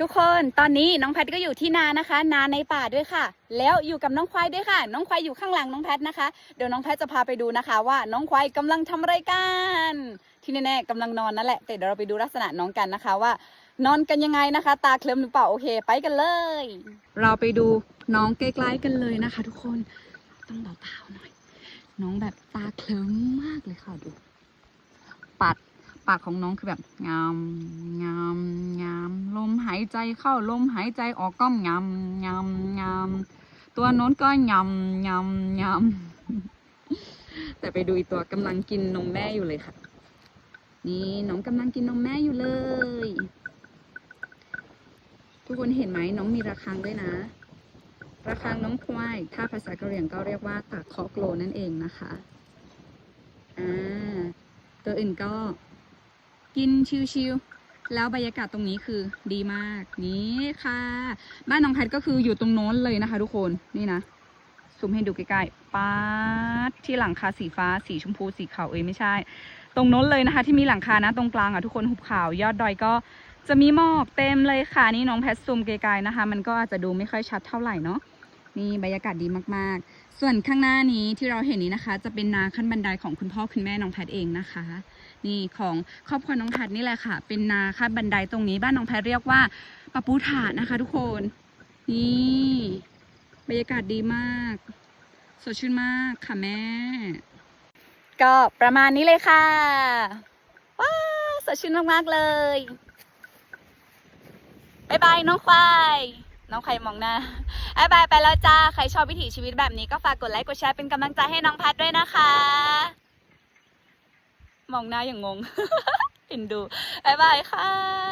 ทุกคนตอนนี้น้องแพทก็อยู่ที่นานะคะ นาในป่าด้วยค่ะ แล้วอยู่กับน้องควายด้วยค่ะ น้องควายอยู่ข้างหลังน้องแพทนะคะ เดี๋ยวน้องแพทจะพาไปดูนะคะ ว่าน้องควายกำลังทำอะไรกัน ที่แน่ๆกำลังนอนนั่นแหละแต่เดี๋ยวเราไปดูลักษณะน้องกันนะคะว่า นอนกันยังไงนะคะ ตาเคลิ้มหรือเปล่าโอเค ไปกันเลย เราไปดูน้องใกล้ๆกันเลยนะคะ ทุกคนต้องเบาๆหน่อย น้องแบบตาเคลิ้มมากเลยค่ะดู ปัด ปากของน้องคือแบบงามงามงามลมหายใจเข้าลมหายใจออกก็งามงามงามตัวโน้นก็งามงามงามแต่ไปดูอีตัวกำลังกินนมแม่อยู่เลยค่ะ นี่น้องกำลังกินนมแม่อยู่เลย ทุกคนเห็นไหมน้องมีระฆังด้วยนะระฆังน้องควาย ถ้าภาษากะเหรี่ยงก็เรียกว่าตากเคาะโกลนั่นเองนะคะ อ่า ตัวอื่นก็ กินชิวๆแล้วบรรยากาศตรงนี้คือดีมากนี่ค่ะ บ้านน้องแพทก็คืออยู่ตรงโน้นเลยนะคะ ทุกคนนี่นะซูมให้ดูใกล้ๆป๊าดที่หลังคาสีฟ้า สีชมพูสีขาวเอ้ยไม่ใช่ ตรงโน้นเลยนะคะ ที่มีหลังคานะตรงกลางอะทุกคนหุบเขายอดดอยก็จะมีหมอกเต็มเลยค่ะนี่น้องแพทซูมไกลๆนะคะ มันก็อาจจะดูไม่ค่อยชัดเท่าไหร่เนาะ นี่บรรยากาศดีมากๆ ส่วนข้างหน้านี้ที่เราเห็นนี้นะคะ จะเป็นนาขั้นบันไดของคุณพ่อคุณแม่น้องแพทเองนะคะ นี่ของครอบครัวน้องแพทนี่แหละค่ะ เป็นนาขั้นบันไดตรงนี้บ้านน้องแพทเรียกว่าปะปูถาดนะคะ ทุกคน นี่บรรยากาศดีมากสดชื่นมากค่ะแม่ ก็ประมาณนี้เลยค่ะ ว้าวสดชื่นมากๆเลยบายบายน้องควาย น้องครมองหน้าบายบายไปแล้วจ้า ใครชอบวิถีชีวิตแบบนี้ก็ฝากกดไลค์กดแชร์เป็นกำลังใจให้น้องพัดด้วยนะคะ มองหน้าอย่างงงเห็นดูบายบายค่ะ